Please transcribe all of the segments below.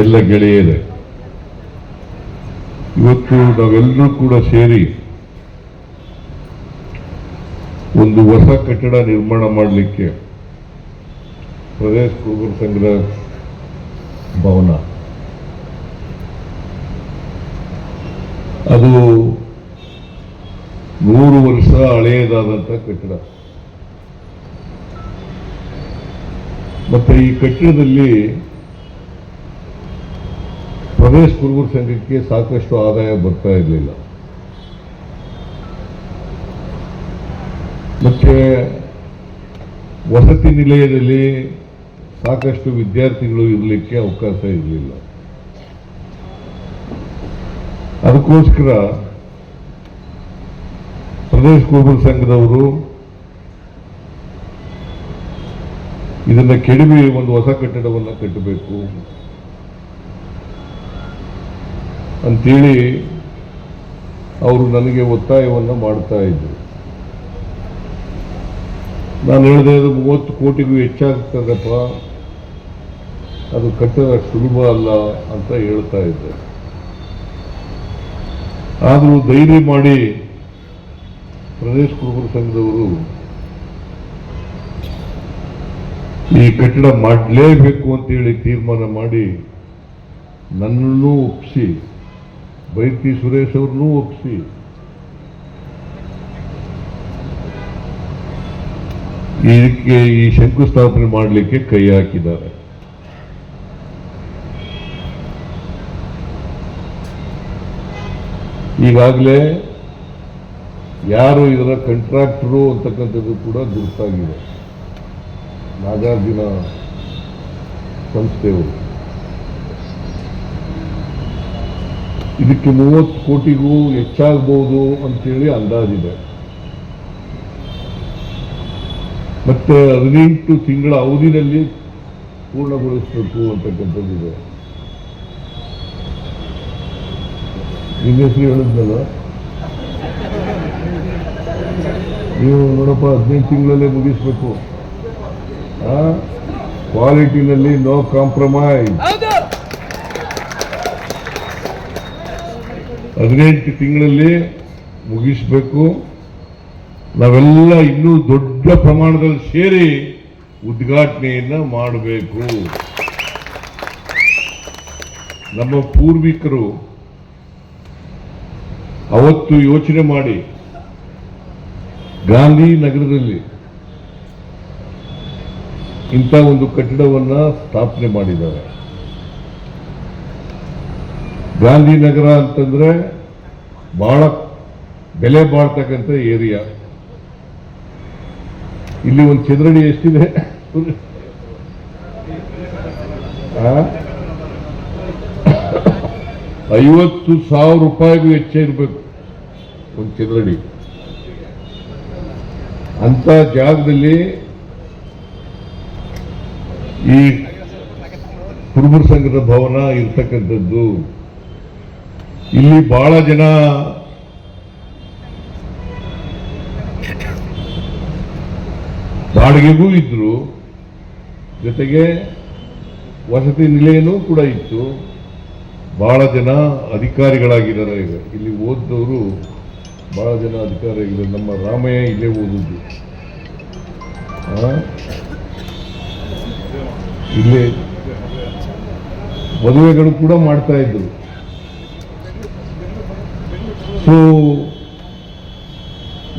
ಎಲ್ಲ ಗೆಳೆಯರೆ, ಇವತ್ತು ನಾವೆಲ್ಲರೂ ಕೂಡ ಸೇರಿ ಒಂದು ಹೊಸ ಕಟ್ಟಡ ನಿರ್ಮಾಣ ಮಾಡಲಿಕ್ಕೆ ಪ್ರದೇಶ ಕುರುಬರ ಸಂಘದ ಭವನ. ಅದು ನೂರು ವರ್ಷ ಹಳೆಯದಾದಂಥ ಕಟ್ಟಡ. ಮತ್ತೆ ಈ ಕಟ್ಟಡದಲ್ಲಿ ಪ್ರದೇಶ ಕುರುಬರ ಸಂಘಕ್ಕೆ ಸಾಕಷ್ಟು ಆದಾಯ ಬರ್ತಾ ಇರಲಿಲ್ಲ. ಮತ್ತೆ ವಸತಿ ನಿಲಯದಲ್ಲಿ ಸಾಕಷ್ಟು ವಿದ್ಯಾರ್ಥಿಗಳು ಇರಲಿಕ್ಕೆ ಅವಕಾಶ ಇರಲಿಲ್ಲ. ಅದಕ್ಕೋಸ್ಕರ ಪ್ರದೇಶ ಕುರುಬರ ಸಂಘದವರು ಇದನ್ನ ಕೆಡಿಮೆ ಒಂದು ಹೊಸ ಕಟ್ಟಡವನ್ನು ಕಟ್ಟಬೇಕು ಅಂತೇಳಿ ಅವರು ನನಗೆ ಒತ್ತಾಯವನ್ನು ಮಾಡ್ತಾ ಇದ್ರು. ನಾನು ಹೇಳಿದೆ ಅದು ಮೂವತ್ತು ಕೋಟಿಗೂ ಹೆಚ್ಚಾಗ್ತದಪ್ಪ, ಅದು ಕಟ್ಟದ ಸುಲಭ ಅಲ್ಲ ಅಂತ ಹೇಳ್ತಾ ಇದ್ದೆ. ಆದರೂ ಧೈರ್ಯ ಮಾಡಿ ಪ್ರದೇಶ ಕುರುಬರ ಸಂಘದವರು ಈ ಕಟ್ಟಡ ಮಾಡಲೇಬೇಕು ಅಂತೇಳಿ ತೀರ್ಮಾನ ಮಾಡಿ ನನ್ನನ್ನು ಒಪ್ಪಿಸಿ ಬೈತಿ ಸುರೇಶ್ ಅವ್ರನ್ನೂ ಒಪ್ಪಿಸಿ ಇದಕ್ಕೆ ಈ ಶಂಕುಸ್ಥಾಪನೆ ಮಾಡಲಿಕ್ಕೆ ಕೈ ಹಾಕಿದ್ದಾರೆ. ಈಗಾಗಲೇ ಯಾರು ಇದರ ಕಂಟ್ರಾಕ್ಟರು ಅಂತಕ್ಕಂಥದ್ದು ಕೂಡ ಗುರುತಾಗಿದೆ. ನಾಗಾರ್ಜುನ ಸಂಸ್ಥೆಯವರು ಇದಕ್ಕೆ ಮೂವತ್ತು ಕೋಟಿಗೂ ಹೆಚ್ಚಾಗಬಹುದು ಅಂತೇಳಿ ಅಂದಾಜಿದೆ ಮತ್ತೆ ಹದಿನೆಂಟು ತಿಂಗಳ ಅವಧಿನಲ್ಲಿ ಪೂರ್ಣಗೊಳಿಸಬೇಕು ಅಂತಕ್ಕಂಥದ್ದಿದೆ ನಿಮ್ಮ ಹೆಸರು ಹೇಳಿದ್ನಲ್ಲ? ನೀವು ನೋಡಪ್ಪ ಹದಿನೈದು ತಿಂಗಳಲ್ಲೇ ಮುಗಿಸ್ಬೇಕು. ಕ್ವಾಲಿಟಿನಲ್ಲಿ ನೋ ಕಾಂಪ್ರಮೈಸ್. ಹದಿನೆಂಟು ತಿಂಗಳಲ್ಲಿ ಮುಗಿಸ್ಬೇಕು. ನಾವೆಲ್ಲ ಇನ್ನೂ ದೊಡ್ಡ ಪ್ರಮಾಣದಲ್ಲಿ ಸೇರಿ ಉದ್ಘಾಟನೆಯನ್ನ ಮಾಡಬೇಕು. ನಮ್ಮ ಪೂರ್ವಿಕರು ಅವತ್ತು ಯೋಚನೆ ಮಾಡಿ ಗಾಂಧಿ ನಗರದಲ್ಲಿ ಇಂಥ ಒಂದು ಕಟ್ಟಡವನ್ನ ಸ್ಥಾಪನೆ ಮಾಡಿದ್ದಾರೆ. ಗಾಂಧಿನಗರ ಅಂತಂದ್ರೆ ಬಹಳ ಬೆಲೆ ಬಾಳ್ತಕ್ಕಂಥ ಏರಿಯಾ. ಇಲ್ಲಿ ಒಂದು ಚದರಡಿ ಎಷ್ಟಿದೆ? ಐವತ್ತು ಸಾವಿರ ರೂಪಾಯಿಗೂ ಹೆಚ್ಚ ಇರಬೇಕು ಒಂದು ಚದರಡಿ ಅಂತ ಜಾಗದಲ್ಲಿ ಈ ಕುರುಬರ ಸಂಘದ ಭವನ ಇರ್ತಕ್ಕಂಥದ್ದು. ಇಲ್ಲಿ ಬಹಳ ಜನ ಬಾಡಿಗೆಗೂ ಇದ್ರು. ಜೊತೆಗೆ ವಸತಿ ನಿಲಯನೂ ಕೂಡ ಇತ್ತು. ಬಹಳ ಜನ ಅಧಿಕಾರಿಗಳಾಗಿದ್ದಾರೆ. ಈಗ ಇಲ್ಲಿ ಓದಿದವರು ಬಹಳ ಜನ ಅಧಿಕಾರಿಗಳು. ನಮ್ಮ ರಾಮಯ್ಯ ಇಲ್ಲೇ ಓದಿದ್ದು? ಇಲ್ಲೇ ಮದುವೆಗಳು ಕೂಡ ಮಾಡ್ತಾ ಇದ್ದವು ಸೊ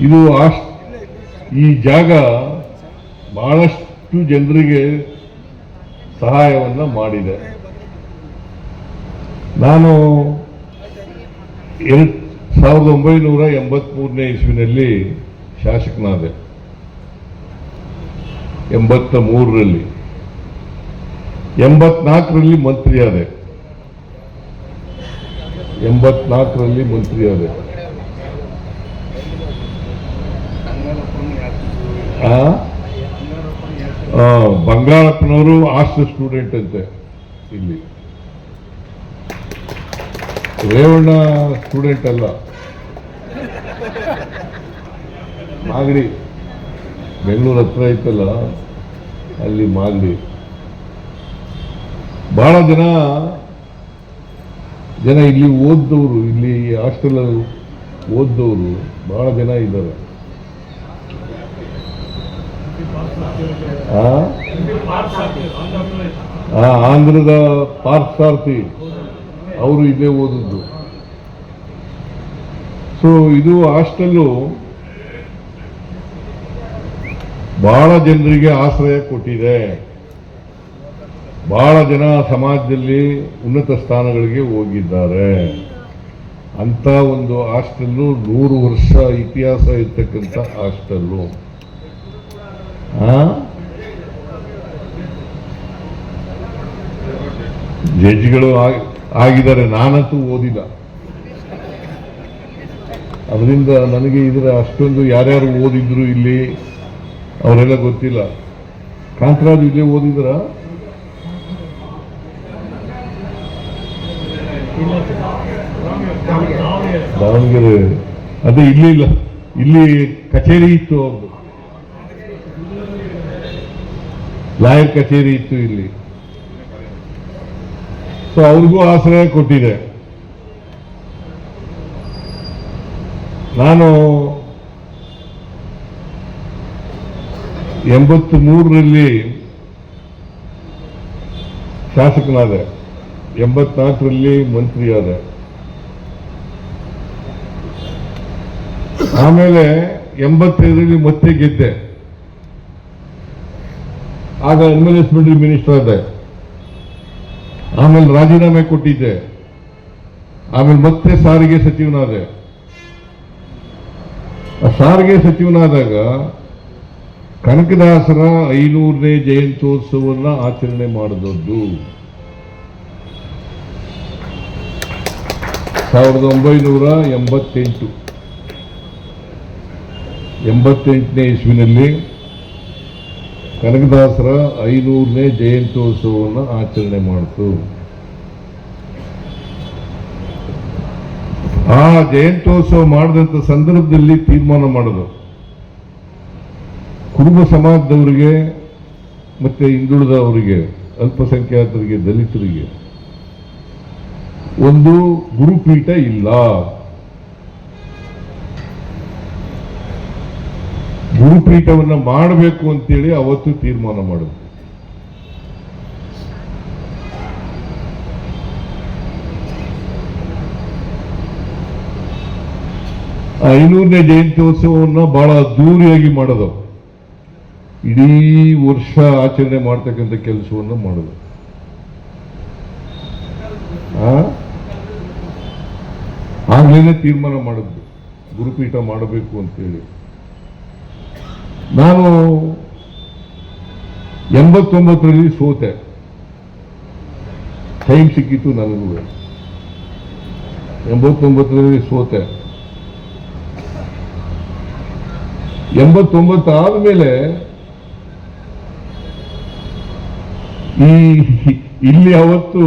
ಇದು ಅಷ್ಟ್ ಈ ಜಾಗ ಬಹಳಷ್ಟು ಜನರಿಗೆ ಸಹಾಯವನ್ನ ಮಾಡಿದೆ. ನಾನು ಎರಡ್ ಸಾವಿರದ ಒಂಬೈನೂರ ಎಂಬತ್ಮೂರನೇ ಇಸ್ವಿನಲ್ಲಿ ಶಾಸಕನಾದೆ. ಎಂಬತ್ತ ಮೂರರಲ್ಲಿ. ಎಂಬತ್ನಾಲ್ಕರಲ್ಲಿ ಮಂತ್ರಿ ಆದೆ ಎಂಬತ್ನಾಲ್ಕರಲ್ಲಿ ಮಂತ್ರಿ ಆದೆ ಬಂಗಾಳಪ್ಪನವರು ಆರ್ಟ್ಸ್ ಸ್ಟೂಡೆಂಟ್ ಅಂತೆ ಇಲ್ಲಿ. ರೇವಣ್ಣ ಸ್ಟೂಡೆಂಟ್ ಅಲ್ಲ. ಮಾಗಡಿ. ಬೆಂಗಳೂರು ಹತ್ರ ಐತಲ್ಲ, ಅಲ್ಲಿ ಮಾಗಡಿ. ಬಹಳ ಜನ ಜನ ಇಲ್ಲಿ ಓದ್ದವರು, ಇಲ್ಲಿ ಹಾಸ್ಟೆಲ್ ಓದ್ದವರು, ಬಹಳ ಜನ ಇದ್ದಾರೆ. ಆಂಧ್ರದ ಪಾರ್ಥಸಾರ್ಥಿ ಅವರು ಇಲ್ಲೇ ಓದಿದ್ದು ಸೊ ಇದು ಹಾಸ್ಟೆಲ್ಲು ಬಹಳ ಜನರಿಗೆ ಆಶ್ರಯ ಕೊಟ್ಟಿದೆ. ಬಹಳ ಜನ ಸಮಾಜದಲ್ಲಿ ಉನ್ನತ ಸ್ಥಾನಗಳಿಗೆ ಹೋಗಿದ್ದಾರೆ. ಅಂತ ಒಂದು ಹಾಸ್ಟೆಲ್ಲು ನೂರು ವರ್ಷ ಇತಿಹಾಸ ಇರ್ತಕ್ಕಂಥ ಹಾಸ್ಟೆಲ್ಲು? ಜಡ್ಜ್ಗಳು ಆಗಿದ್ದಾರೆ. ನಾನಂತೂ ಓದಿಲ್ಲ. ಅದರಿಂದ ನನಗೆ ಇದರ ಅಷ್ಟೊಂದು ಯಾರ್ಯಾರು ಓದಿದ್ರು ಇಲ್ಲಿ, ಅವರೆಲ್ಲ ಗೊತ್ತಿಲ್ಲ. ಕಾಂತರಾಜ್ ಇಲ್ಲೇ ಓದಿದ್ರ? ದಾವಣಗೆರೆ. ಅದೇ ಇಲ್ಲಿ ಇಲ್ಲ. ಇಲ್ಲಿ ಕಚೇರಿ ಇತ್ತು ಅವ್ರದ್ದು ಲಾಯರ್ ಕಚೇರಿ ಇತ್ತು ಇಲ್ಲಿ. ಸೊ ಅವ್ರಿಗೂ ಆಶ್ರಯ ಕೊಟ್ಟಿದೆ. ನಾನು ಎಂಬತ್ತು ಮೂರರಲ್ಲಿ ಶಾಸಕನಾದೆ. ಎಂಬತ್ನಾಲ್ಕರಲ್ಲಿ ಮಂತ್ರಿಯಾದೆ. ಆಮೇಲೆ ಎಂಬತ್ತೈದರಲ್ಲಿ ಮತ್ತೆ ಗೆದ್ದೆ. ಆಗ ಅಡ್ಮಿನಿಸ್ಟ್ರೇಟಿವ್ ಮಿನಿಸ್ಟರ್ ಆದೆ. ಆಮೇಲೆ ರಾಜೀನಾಮೆ ಕೊಟ್ಟಿದ್ದೆ. ಆಮೇಲೆ ಮತ್ತೆ ಸಾರಿಗೆ ಸಚಿವನಾದೆ. ಸಾರಿಗೆ ಸಚಿವನಾದಾಗ ಕನಕದಾಸರ ಐನೂರನೇ ಜಯಂತ್ಯೋತ್ಸವವನ್ನು ಆಚರಣೆ ಮಾಡಿದದ್ದು. ಸಾವಿರದ ಒಂಬೈನೂರ ಎಂಬತ್ತೆಂಟು. ಎಂಬತ್ತೆಂಟನೇ ಇಸ್ವಿನಲ್ಲಿ ಕನಕದಾಸರ ಐನೂರನೇ ಜಯಂತ್ಯೋತ್ಸವವನ್ನು ಆಚರಣೆ ಮಾಡಿತು. ಆ ಜಯಂತ್ಯೋತ್ಸವ ಮಾಡಿದಂಥ ಸಂದರ್ಭದಲ್ಲಿ ತೀರ್ಮಾನ ಮಾಡೋದು ಕುರುಬ ಸಮಾಜದವರಿಗೆ ಮತ್ತೆ ಹಿಂದುಳಿದವರಿಗೆ, ಅಲ್ಪಸಂಖ್ಯಾತರಿಗೆ, ದಲಿತರಿಗೆ ಒಂದು ಗುರುಪೀಠ ಇಲ್ಲ. ಗುರುಪೀಠವನ್ನ ಮಾಡಬೇಕು ಅಂತೇಳಿ ಅವತ್ತು ತೀರ್ಮಾನ ಮಾಡಿದ್ರು. ಆ ಐನೂರನೇ ಜಯಂತ್ಯೋತ್ಸವವನ್ನು ಬಹಳ ಅದ್ದೂರಿಯಾಗಿ ಮಾಡೋದು ಇಡೀ ವರ್ಷ ಆಚರಣೆ ಮಾಡ್ತಕ್ಕಂಥ ಕೆಲಸವನ್ನು ಮಾಡೋದು? ಆಗ್ಲೇನೆ ತೀರ್ಮಾನ ಮಾಡಿದ್ದು ಗುರುಪೀಠ ಮಾಡಬೇಕು ಅಂತೇಳಿ. ನಾನು ಎಂಬತ್ತೊಂಬತ್ತರಲ್ಲಿ ಸೋತೆ. ಟೈಮ್ ಸಿಕ್ಕಿತ್ತು ನನಗೂ. ಎಂಬತ್ತೊಂಬತ್ತರಲ್ಲಿ ಸೋತೆ. ಎಂಬತ್ತೊಂಬತ್ತು ಆದ್ಮೇಲೆ ಈ ಇಲ್ಲಿ ಅವತ್ತು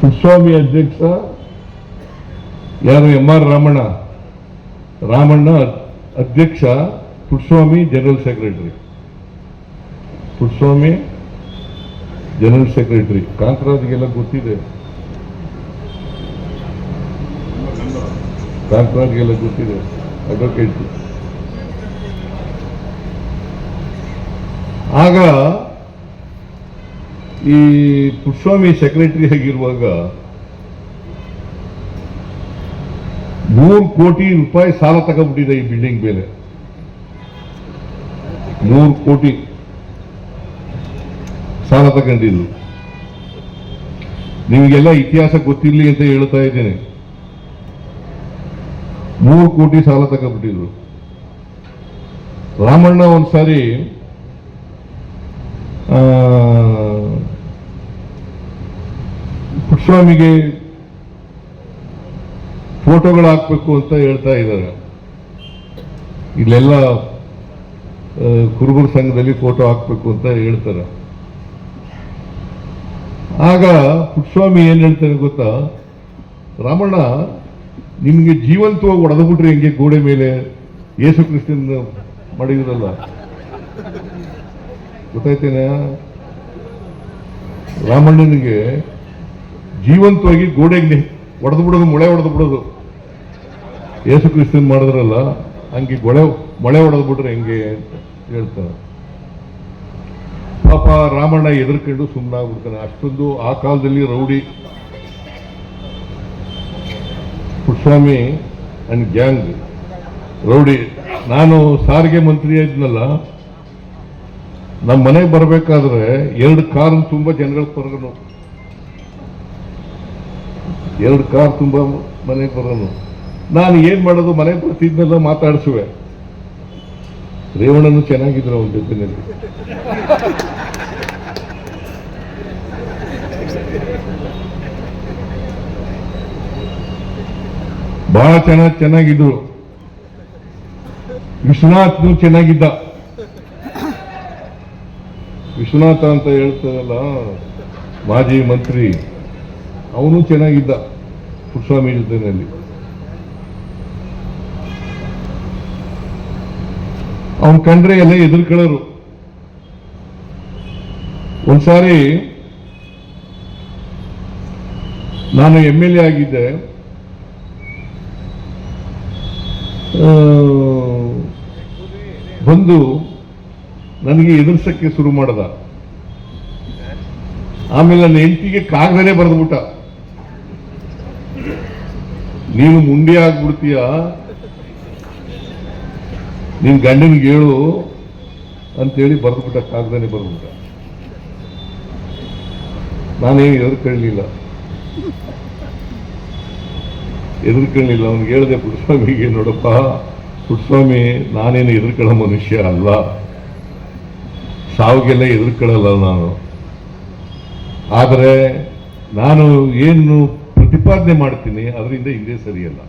ಕುಸ್ವಾಮಿ ಅಧ್ಯಕ್ಷ ಯಾರು ಎಂ ಆರ್ ರಾಮಣ್ಣ ರಾಮಣ್ಣ ಅಧ್ಯಕ್ಷ, Putswamy general secretary Putswamy general secretary ಕಾಂತರಾಜ್ಗೆಲ್ಲ ಗೊತ್ತಿದೆ. ಕಾಂತರಾಜ್ಗೆಲ್ಲ ಗೊತ್ತಿದೆ. ಅಡ್ವೊಕೇಟ್ ಆಗ ಈ ಪುಟ್ಸ್ವಾಮಿ ಸೆಕ್ರೆಟರಿ ಆಗಿರುವಾಗ ಮೂರು ಕೋಟಿ ರೂಪಾಯಿ ಸಾಲ ತಗೊಂಡ್ಬಿಟ್ಟಿದೆ ಈ ಬಿಲ್ಡಿಂಗ್ ಮೇಲೆ. ನೂರು ಕೋಟಿ ಸಾಲ ತಗೊಂಡಿದ್ದು. ನಿಮಗೆಲ್ಲ ಇತಿಹಾಸ ಗೊತ್ತಿರಲಿ ಅಂತ ಹೇಳ್ತಾ ಇದ್ದೇನೆ. ಮೂರು ಕೋಟಿ ಸಾಲ ತಗೊಂಡ್ಬಿಟ್ಟಿದ್ರು. ರಾಮಣ್ಣ ಒಂದ್ಸಾರಿ ಪುಟ್ಸ್ವಾಮಿಗೆ ಫೋಟೋಗಳು ಹಾಕ್ಬೇಕು ಅಂತ ಹೇಳ್ತಾ ಇದ್ದಾರೆ. ಇಲ್ಲೆಲ್ಲ ಕುರುಬರ ಸಂಘದಲ್ಲಿ ಫೋಟೋ ಹಾಕ್ಬೇಕು ಅಂತ ಹೇಳ್ತಾರೆ. ಆಗ ಪುಟ್ಸ್ವಾಮಿ ಏನ್ ಹೇಳ್ತಾರೆ ಗೊತ್ತಾ? ರಾಮಣ್ಣ, ನಿಮ್ಗೆ ಜೀವಂತವಾಗಿ ಒಡೆದ್ಬಿಟ್ರಿ ಹೆಂಗೆ ಗೋಡೆ ಮೇಲೆ ಯೇಸು ಕ್ರಿಸ್ತನ್ ಮಾಡಿದ್ರಲ್ಲ? ಗೊತ್ತಾಯ್ತೇನೆ? ರಾಮಣ್ಣನಿಗೆ ಜೀವಂತವಾಗಿ ಗೋಡೆಗೆ ಒಡೆದ್ಬಿಡೋದು ಬಿಡೋದು ಮೊಳೆ ಹೊಡೆದು ಯೇಸು ಕ್ರಿಸ್ತನ್ ಮಾಡಿದ್ರಲ್ಲ, ಹಂಗೆ ಗೊಳೆ ಮೊಳೆ ಹೊಡೆದು ಬಿಟ್ರೆ ಹೆಂಗೆ ಅಂತ ಹೇಳ್ತಾರೆ. ಪಾಪ ರಾಮಣ್ಣ ಎದುರ್ಕೊಂಡು ಸುಮ್ಮನಾಗ್ಬಿಡ್ತಾನೆ ಅಷ್ಟೊಂದು ಆ ಕಾಲದಲ್ಲಿ rowdy. Putswamy and gang, rowdy. ನಾನು ಸಾರಿಗೆ ಮಂತ್ರಿ ಇದ್ನಲ್ಲ ನಮ್ಮ ಮನೆಗೆ ಬರಬೇಕಾದ್ರೆ ಎರಡು ಕಾರ್ ತುಂಬ ಜನಗಳ ಪರಗನು ಎರಡು ಕಾರ್ ತುಂಬ ಮನೆಗೆ ಬರೋನು ನಾನು ಏನ್ ಮಾಡೋದು, ಮನೆ ಬರ್ತಿದ್ನೆಲ್ಲ ಮಾತಾಡಿಸುವೆ. ರೇವಣ್ಣನು ಚೆನ್ನಾಗಿದ್ರು ಅವನ ಜೊತೆನಲ್ಲಿ ಬಹಳ ಚೆನ್ನಾಗಿ ಚೆನ್ನಾಗಿದ್ರು ವಿಶ್ವನಾಥ್ನು ಚೆನ್ನಾಗಿದ್ದ. ವಿಶ್ವನಾಥ ಅಂತ ಹೇಳ್ತಾರಲ್ಲ, ಮಾಜಿ ಮಂತ್ರಿ. ಅವನು ಚೆನ್ನಾಗಿದ್ದ ಪುಟ್ಸ್ವಾಮಿ ಜೊತೆನಲ್ಲಿ ಅವನ್ ಕಂಡ್ರೆ ಎಲ್ಲ ಎದುರ್ಕೊಳ್ಳೋರು. ಒಂದ್ಸಾರಿ ನಾನು ಎಂ ಎಲ್ ಎ ಆಗಿದ್ದೆ. ಬಂದು ನನಗೆ ಎದುರ್ಸಕ್ಕೆ ಶುರು ಮಾಡದ. ಆಮೇಲೆ ನನ್ನ ಹೆಂಡತಿಗೆ ಕಾಗದನೇ ಬರೆದ್ಬಿಟ್ಟ. ನೀನು ಮುಂಡೆ ಆಗ್ಬಿಡ್ತೀಯ? ನಿನ್ ಗಂಡನಿಗೆ ಹೇಳು ಅಂತೇಳಿ ಬರೆದ್ಬಿಟ್ಟ ಕಾಗದನೇ ಬರೆದ್ಬಿಟ್ಟ. ನಾನೇನು ಎದುರ್ಕೊಳ್ಳಲಿಲ್ಲ ಎದುರ್ಕೊಳ್ಳಲಿಲ್ಲ ಅವ್ನಿಗೆ ಹೇಳಿದೆ, ಪುಟ್ಸ್ವಾಮಿಗೆ ನೋಡಪ್ಪ, ಪುಟ್ಸ್ವಾಮಿ, ನಾನೇನು ಎದುರ್ಕೊಳ್ಳೋ ಮನುಷ್ಯ ಅಲ್ಲ ಸಾವಿಗೆಲ್ಲ ಎದುರ್ಕೊಳ್ಳಲ್ಲ ನಾನು. ಆದರೆ ನಾನು ಏನು ಪ್ರತಿಪಾದನೆ ಮಾಡ್ತೀನಿ, ಅದರಿಂದ ಹಿಂದೆ ಸರಿಯಲ್ಲ.